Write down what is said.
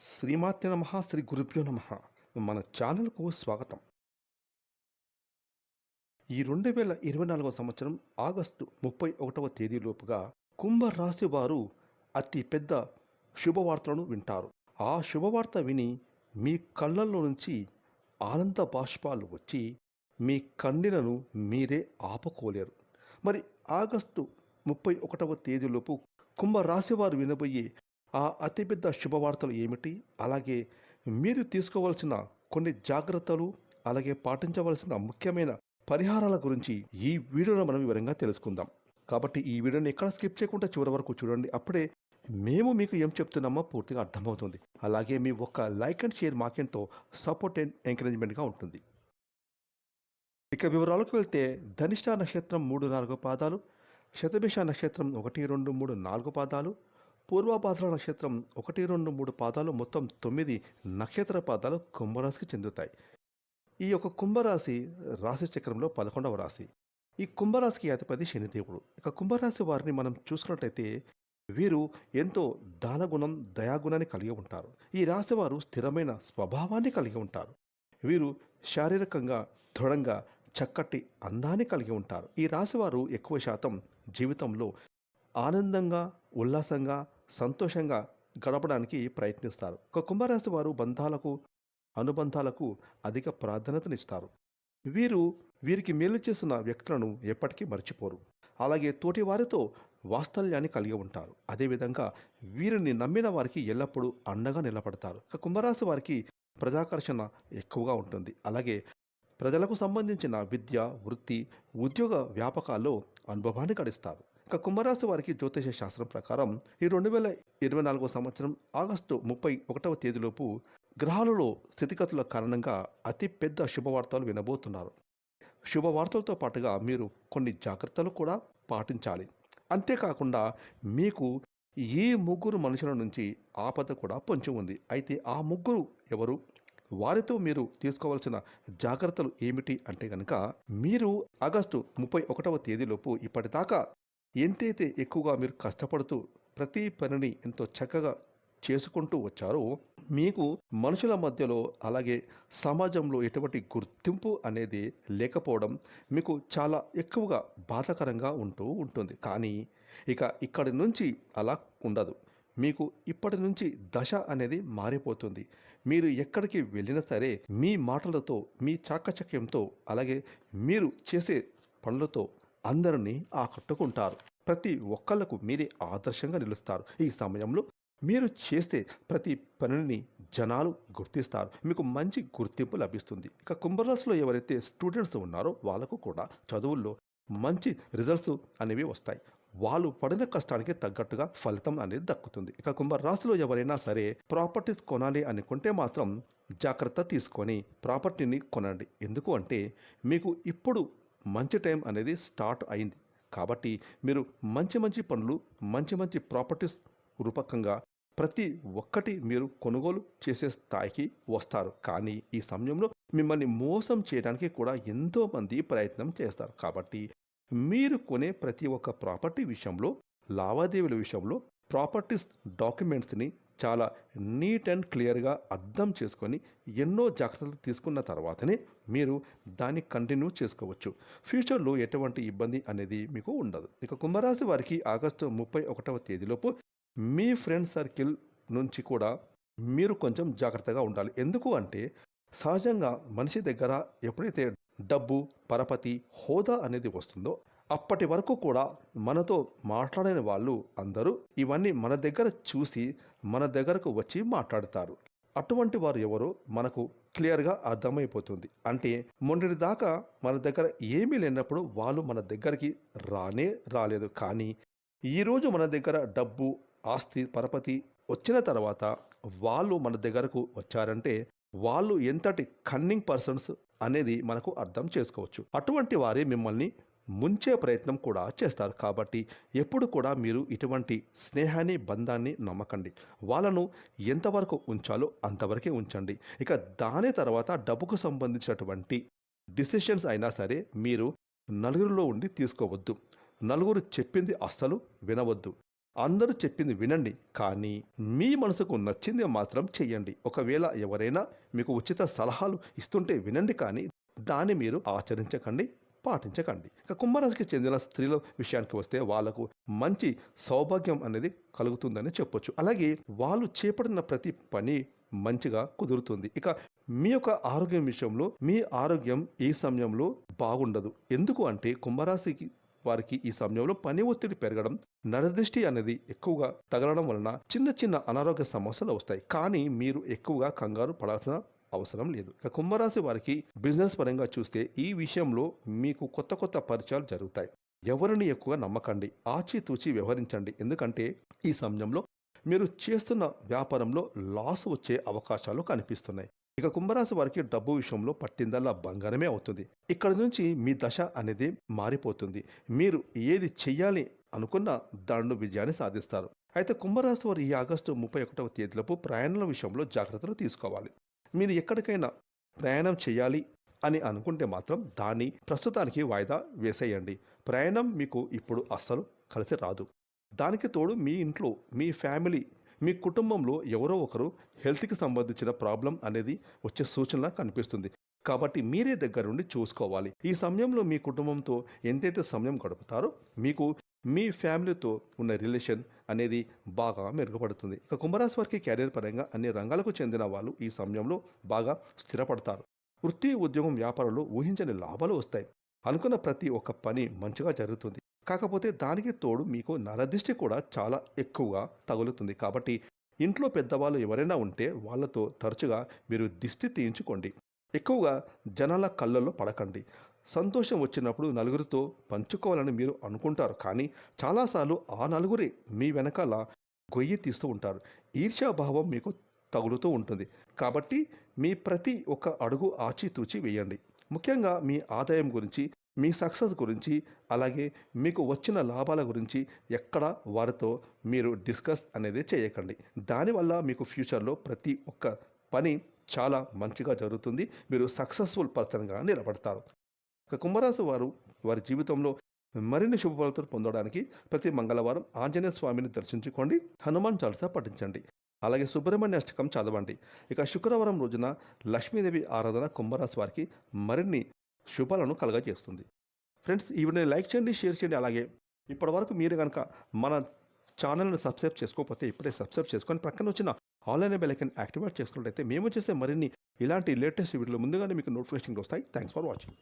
శ్రీమాత్య నమ శ్రీ గురుభ్యో నమ. మన ఛానల్కు స్వాగతం. ఈ రెండు వేల ఇరవై నాలుగవ సంవత్సరం ఆగస్టు ముప్పై ఒకటవ తేదీలోపుగా కుంభ రాశి వారు అతి పెద్ద శుభవార్తలను వింటారు. ఆ శుభవార్త విని మీ కళ్ళల్లో నుంచి ఆనంద బాష్పాలు వచ్చి మీ కన్నీలను మీరే ఆపుకోలేరు. మరి ఆగస్టు ముప్పై ఒకటవ తేదీలోపు కుంభరాశి వారు వినబోయే ఆ అతిపెద్ద శుభవార్తలు ఏమిటి? అలాగే మీరు తీసుకోవాల్సిన కొన్ని జాగ్రత్తలు అలాగే పాటించవలసిన ముఖ్యమైన పరిహారాల గురించి ఈ వీడియోలో మనం వివరంగా తెలుసుకుందాం. కాబట్టి ఈ వీడియోని ఎక్కడ స్కిప్ చేయకుండా చివరి వరకు చూడండి. అప్పుడే మేము మీకు ఏం చెప్తున్నామో పూర్తిగా అర్థమవుతుంది. అలాగే మీ ఒక్క లైక్ అండ్ షేర్ మాకెంతో సపోర్ట్ అండ్ ఎంకరేజ్మెంట్గా ఉంటుంది. ఇక వివరాలకు వెళ్తే ధనిష్ట నక్షత్రం మూడు నాలుగు పాదాలు శతభిష నక్షత్రం ఒకటి రెండు మూడు నాలుగు పాదాలు పూర్వభాద్ర నక్షత్రం ఒకటి రెండు మూడు పాదాలు మొత్తం తొమ్మిది నక్షత్ర పాదాలు కుంభరాశికి చెందుతాయి. ఈ యొక్క కుంభరాశి రాశి చక్రంలో పదకొండవ రాశి. ఈ కుంభరాశికి అధిపతి శనిదేవుడు. ఇక కుంభరాశి వారిని మనం చూసుకున్నట్లయితే వీరు ఎంతో దానగుణం దయాగుణాన్ని కలిగి ఉంటారు. ఈ రాశి వారు స్థిరమైన స్వభావాన్ని కలిగి ఉంటారు. వీరు శారీరకంగా దృఢంగా చక్కటి అందాన్ని కలిగి ఉంటారు. ఈ రాశివారు ఎక్కువ శాతం జీవితంలో ఆనందంగా ఉల్లాసంగా సంతోషంగా గడపడానికి ప్రయత్నిస్తారు. ఒక కుంభరాశి వారు బంధాలకు అనుబంధాలకు అధిక ప్రాధాన్యతనిస్తారు. వీరు వీరికి మేలు చేసిన వ్యక్తులను ఎప్పటికీ మర్చిపోరు. అలాగే తోటి వారితో వాత్సల్యాన్ని కలిగి ఉంటారు. అదేవిధంగా వీరిని నమ్మిన వారికి ఎల్లప్పుడూ అండగా నిలబడతారు. ఇక కుంభరాశి వారికి ప్రజాకర్షణ ఎక్కువగా ఉంటుంది. అలాగే ప్రజలకు సంబంధించిన విద్య వృత్తి ఉద్యోగ వ్యాపకాల్లో అనుభవాన్ని గడిస్తారు. ఇక కుంభరాశి వారికి జ్యోతిష శాస్త్రం ప్రకారం ఈ రెండు వేల ఇరవై నాలుగో సంవత్సరం ఆగస్టు ముప్పై ఒకటవ తేదీలోపు గ్రహాలలో స్థితిగతుల కారణంగా అతి పెద్ద శుభవార్తలు వినబోతున్నారు. శుభవార్తలతో పాటుగా మీరు కొన్ని జాగ్రత్తలు కూడా పాటించాలి. అంతేకాకుండా మీకు ఈ ముగ్గురు మనుషుల నుంచి ఆపద కూడా పొంచి ఉంది. అయితే ఆ ముగ్గురు ఎవరు? వారితో మీరు తీసుకోవాల్సిన జాగ్రత్తలు ఏమిటి? అంటే కనుక మీరు ఆగస్టు ముప్పై ఒకటవ తేదీలోపు ఇప్పటిదాకా ఎంతైతే ఎక్కువగా మీరు కష్టపడుతూ ప్రతి పనిని ఎంతో చక్కగా చేసుకుంటూ వచ్చారో మీకు మనుషుల మధ్యలో అలాగే సమాజంలో ఎటువంటి గుర్తింపు అనేది లేకపోవడం మీకు చాలా ఎక్కువగా బాధాకరంగా ఉంటూ ఉంటుంది. కానీ ఇక ఇక్కడి నుంచి అలా ఉండదు. మీకు ఇప్పటి నుంచి దశ అనేది మారిపోతుంది. మీరు ఎక్కడికి వెళ్ళినా సరే మీ మాటలతో మీ చాకచక్యంతో అలాగే మీరు చేసే పనులతో అందరినీ ఆకట్టుకుంటారు. ప్రతి ఒక్కళ్ళకు మీరే ఆదర్శంగా నిలుస్తారు. ఈ సమయంలో మీరు చేస్తే ప్రతి పనిని జనాలు గుర్తిస్తారు. మీకు మంచి గుర్తింపు లభిస్తుంది. ఇక కుంభరాశిలో ఎవరైతే స్టూడెంట్స్ ఉన్నారో వాళ్ళకు కూడా చదువుల్లో మంచి రిజల్ట్స్ అనేవి వస్తాయి. వాళ్ళు పడిన కష్టానికి తగ్గట్టుగా ఫలితం అనేది దక్కుతుంది. ఇక కుంభరాశిలో ఎవరైనా సరే ప్రాపర్టీస్ కొనాలి అనుకుంటే మాత్రం జాగ్రత్త తీసుకొని ప్రాపర్టీని కొనండి. ఎందుకు అంటే మీకు ఇప్పుడు మంచి టైం అనేది స్టార్ట్ అయింది. కాబట్టి మీరు మంచి మంచి పనులు మంచి మంచి ప్రాపర్టీస్ రూపకంగా ప్రతి ఒక్కటి మీరు కొనుగోలు చేసే స్థాయికి వస్తారు. కానీ ఈ సమయంలో మిమ్మల్ని మోసం చేయడానికి కూడా ఎంతోమంది ప్రయత్నం చేస్తారు. కాబట్టి మీరు కొనే ప్రతి ఒక్క ప్రాపర్టీ విషయంలో లావాదేవీల విషయంలో ప్రాపర్టీస్ డాక్యుమెంట్స్ని చాలా నీట్ అండ్ క్లియర్గా అర్థం చేసుకొని ఎన్నో జాగ్రత్తలు తీసుకున్న తర్వాతనే మీరు దాన్ని కంటిన్యూ చేసుకోవచ్చు. ఫ్యూచర్లో ఎటువంటి ఇబ్బంది అనేది మీకు ఉండదు. ఇక కుంభరాశి వారికి ఆగస్టు ముప్పై ఒకటవ తేదీలోపు మీ ఫ్రెండ్ సర్కిల్ నుంచి కూడా మీరు కొంచెం జాగ్రత్తగా ఉండాలి. ఎందుకు అంటే సహజంగా మనిషి దగ్గర ఎప్పుడైతే డబ్బు పరపతి హోదా అనేది వస్తుందో అప్పటి వరకు కూడా మనతో మాట్లాడని వాళ్ళు అందరూ ఇవన్నీ మన దగ్గర చూసి మన దగ్గరకు వచ్చి మాట్లాడతారు. అటువంటి వారు ఎవరో మనకు క్లియర్గా అర్థమైపోతుంది. అంటే మొన్నటి దాకా మన దగ్గర ఏమీ లేనప్పుడు వాళ్ళు మన దగ్గరికి రానే రాలేదు. కానీ ఈరోజు మన దగ్గర డబ్బు ఆస్తి పరపతి వచ్చిన తర్వాత వాళ్ళు మన దగ్గరకు వచ్చారంటే వాళ్ళు ఎంతటి కన్నింగ్ పర్సన్స్ అనేది మనకు అర్థం చేసుకోవచ్చు. అటువంటి వారే మిమ్మల్ని ముంచే ప్రయత్నం కూడా చేస్తారు. కాబట్టి ఎప్పుడు కూడా మీరు ఇటువంటి స్నేహాన్ని బంధాన్ని నమ్మకండి. వాళ్ళను ఎంతవరకు ఉంచాలో అంతవరకే ఉంచండి. ఇక దాని తర్వాత డబ్బుకు సంబంధించినటువంటి డిసిషన్స్ అయినా సరే మీరు నలుగురిలో ఉండి తీసుకోవద్దు. నలుగురు చెప్పింది అస్సలు వినవద్దు. అందరూ చెప్పింది వినండి. కానీ మీ మనసుకు నచ్చింది మాత్రం చెయ్యండి. ఒకవేళ ఎవరైనా మీకు ఉచిత సలహాలు ఇస్తుంటే వినండి. కానీ దాన్ని మీరు ఆచరించకండి. పాటించకండి. ఇక కుంభరాశికి చెందిన స్త్రీల విషయానికి వస్తే వాళ్ళకు మంచి సౌభాగ్యం అనేది కలుగుతుందని చెప్పొచ్చు. అలాగే వాళ్ళు చేపడిన ప్రతి పని మంచిగా కుదురుతుంది. ఇక మీ యొక్క ఆరోగ్యం విషయంలో మీ ఆరోగ్యం ఈ సమయంలో బాగుండదు. ఎందుకు అంటే కుంభరాశికి వారికి ఈ సమయంలో పని ఒత్తిడి పెరగడం నరదృష్టి అనేది ఎక్కువగా తగలడం వలన చిన్న చిన్న అనారోగ్య సమస్యలు వస్తాయి. కానీ మీరు ఎక్కువగా కంగారు పడాల్సిన అవసరం లేదు. ఇక కుంభరాశి వారికి బిజినెస్ పరంగా చూస్తే ఈ విషయంలో మీకు కొత్త కొత్త పరిచయాలు జరుగుతాయి. ఎవరిని ఎక్కువ నమ్మకండి ఆచితూచి వ్యవహరించండి. ఎందుకంటే ఈ సమయంలో మీరు చేస్తున్న వ్యాపారంలో లాస్ వచ్చే అవకాశాలు కనిపిస్తున్నాయి. ఇక కుంభరాశి వారికి డబ్బు విషయంలో పట్టిందల్లా బంగారమే అవుతుంది. ఇక్కడ నుంచి మీ దశ అనేది మారిపోతుంది. మీరు ఏది చెయ్యాలి అనుకున్న దాండు విజయాన్ని సాధిస్తారు. అయితే కుంభరాశి వారు ఈ ఆగస్టు ముప్పై ఒకటవ తేదీలోపు ప్రయాణాల విషయంలో జాగ్రత్తలు తీసుకోవాలి. మీరు ఎక్కడికైనా ప్రయాణం చేయాలి అని అనుకుంటే మాత్రం దాన్ని ప్రస్తుతానికి వాయిదా వేసేయండి. ప్రయాణం మీకు ఇప్పుడు అస్సలు కలిసి రాదు. దానికి తోడు మీ ఇంట్లో మీ ఫ్యామిలీ మీ కుటుంబంలో ఎవరో ఒకరు హెల్త్కి సంబంధించిన ప్రాబ్లం అనేది వచ్చే సూచన కనిపిస్తుంది. కాబట్టి మీరే దగ్గరుండి చూసుకోవాలి. ఈ సమయంలో మీ కుటుంబంతో ఎంతైతే సమయం గడుపుతారో మీకు మీ ఫ్యామిలీతో ఉన్న రిలేషన్ అనేది బాగా మెరుగుపడుతుంది. ఇక కుంభరాశి వారికి క్యారియర్ పరంగా అన్ని రంగాలకు చెందిన వాళ్ళు ఈ సమయంలో బాగా స్థిరపడతారు. వృత్తి ఉద్యోగం వ్యాపారంలో ఊహించని లాభాలు వస్తాయి. అనుకున్న ప్రతి ఒక్క పని మంచిగా జరుగుతుంది. కాకపోతే దానికి తోడు మీకు నరదిష్టి కూడా చాలా ఎక్కువగా తగులుతుంది. కాబట్టి ఇంట్లో పెద్దవాళ్ళు ఎవరైనా ఉంటే వాళ్ళతో తరచుగా మీరు దిష్టి తీయించుకోండి. ఎక్కువగా జనాల కళ్ళల్లో పడకండి. సంతోషం వచ్చినప్పుడు నలుగురితో పంచుకోవాలని మీరు అనుకుంటారు. కానీ చాలాసార్లు ఆ నలుగురే మీ వెనకాల గొయ్యి తీస్తూ ఉంటారు. ఈర్ష్యాభావం మీకు తగులుతూ ఉంటుంది. కాబట్టి మీ ప్రతి ఒక్క అడుగు ఆచితూచి వేయండి. ముఖ్యంగా మీ ఆదాయం గురించి మీ సక్సెస్ గురించి అలాగే మీకు వచ్చిన లాభాల గురించి ఎక్కడ వారితో మీరు డిస్కస్ అనేది చేయకండి. దానివల్ల మీకు ఫ్యూచర్లో ప్రతి ఒక్క పని చాలా మంచిగా జరుగుతుంది. మీరు సక్సెస్ఫుల్ పర్సన్గా నిలబడతారు. ఇక కుంభరాశి వారు వారి జీవితంలో మరిన్ని శుభఫలితాలు పొందడానికి ప్రతి మంగళవారం ఆంజనేయ స్వామిని దర్శించుకోండి హనుమాన్ చాలీసా పఠించండి అలాగే సుబ్రహ్మణ్య అష్టకం చదవండి. ఇక శుక్రవారం రోజున లక్ష్మీదేవి ఆరాధన కుంభరాశి వారికి మరిన్ని శుభాలను కలగజేస్తుంది. ఫ్రెండ్స్ ఈ వీడియోని లైక్ చేయండి షేర్ చేయండి అలాగే ఇప్పటివరకు మీరు కనుక మన ఛానల్ని సబ్స్క్రైబ్ చేసుకోకపోతే ఇప్పుడే సబ్స్క్రైబ్ చేసుకొని పక్కన వచ్చిన ఆన్లైన్ బెలైకన్ యాక్టివేట్ చేసుకున్నట్లయితే మేము చేసే మరిన్ని ఇలాంటి లేటెస్ట్ వీడియోలు ముందుగానే మీకు నోటిఫికేషన్ వస్తాయి. Thanks for watching.